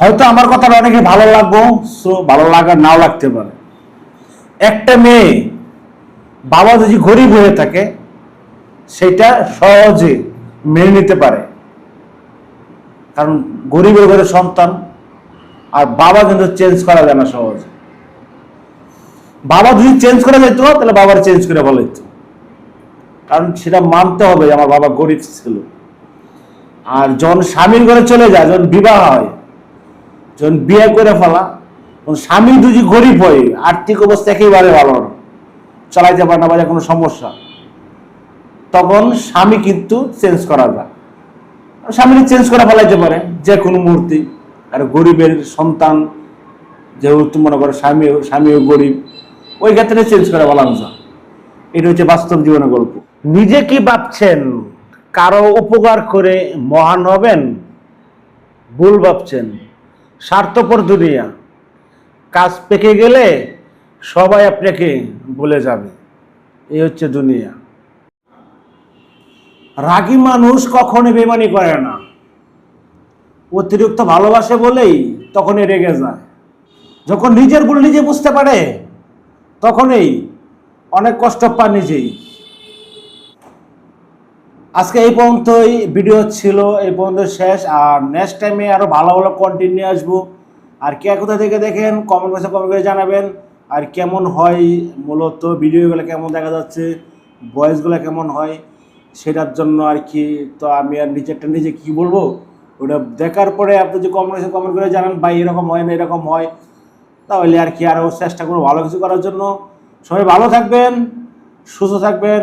হয়তো আমার কথাটা অনেকে ভালো লাগবো, সো ভালো লাগা নাও লাগতে পারে। একটা মেয়ে বাবা যদি গরিব হয়ে থাকে, সেটা সহজে মেনে নিতে পারে। কারণ গরিবের ঘরে সন্তান, আর বাবা কিন্তু চেঞ্জ করা যায় না সহজে। বাবা যদি চেঞ্জ করা যেত, তাহলে বাবার চেঞ্জ করে বলা যেত। কারণ সেটা মানতে হবে আমার বাবা গরিব ছিল। আর যখন স্বামীর ঘরে চলে যায়, যখন বিবাহ হয় যখন বিয়ে করে ফেলা স্বামী যদি গরিব হয়, আর্থিক অবস্থা একেবারে ভালো চালাইতে পারে না বা কোনো সমস্যা। তখন স্বামী কিন্তু চেঞ্জ করা যায়। স্বামী চেঞ্জ করে ফেলাইতে পারে, যে কোনো মূর্তি আর গরিবের সন্তান, যেহেতু মনে করো স্বামী, স্বামীও গরিব, ওই ক্ষেত্রে চেঞ্জ করে বলা যায়। এটা হচ্ছে বাস্তব জীবনের গল্প। নিজে কি ভাবছেন? কারও উপকার করে মহান হবেন? ভুল ভাবছেন? স্বার্থপর দুনিয়া। কাজ পেকে গেলে সবাই আপনাকে বলে যাবে এই হচ্ছে দুনিয়া। রাগী মানুষ কখনো বেমানি করে না। অতিরিক্ত ভালোবাসে বলেই তখনই রেগে যায়। যখন নিজের বলে নিজে বুঝতে পারে, তখনই অনেক কষ্ট পান নিজেই। আজকে এই পর্যন্তই ভিডিও ছিল, এই পর্যন্ত শেষ, আর নেক্সট টাইমে আরও ভালো ভালো কন্টেন্ট নিয়ে আসব। আর কে কোথা থেকে দেখেন কমেন্ট বক্সে কমেন্ট করে জানাবেন। আর কেমন হয় মূলত ভিডিওগুলো কেমন দেখা যাচ্ছে ভয়েসগুলো কেমন হয়, সেটার জন্য আর কি, তো আমি আর নিজেরটা নিজে কি বলব, ওটা দেখার পরে আপনি যে কমেন্ট বক্সে কমেন্ট করে জানান, ভাই, এরকম হয় না, এরকম হয়। তাহলে আর কি আরও চেষ্টা করব ভালো কিছু করার জন্য। সবাই ভালো থাকবেন, সুস্থ থাকবেন।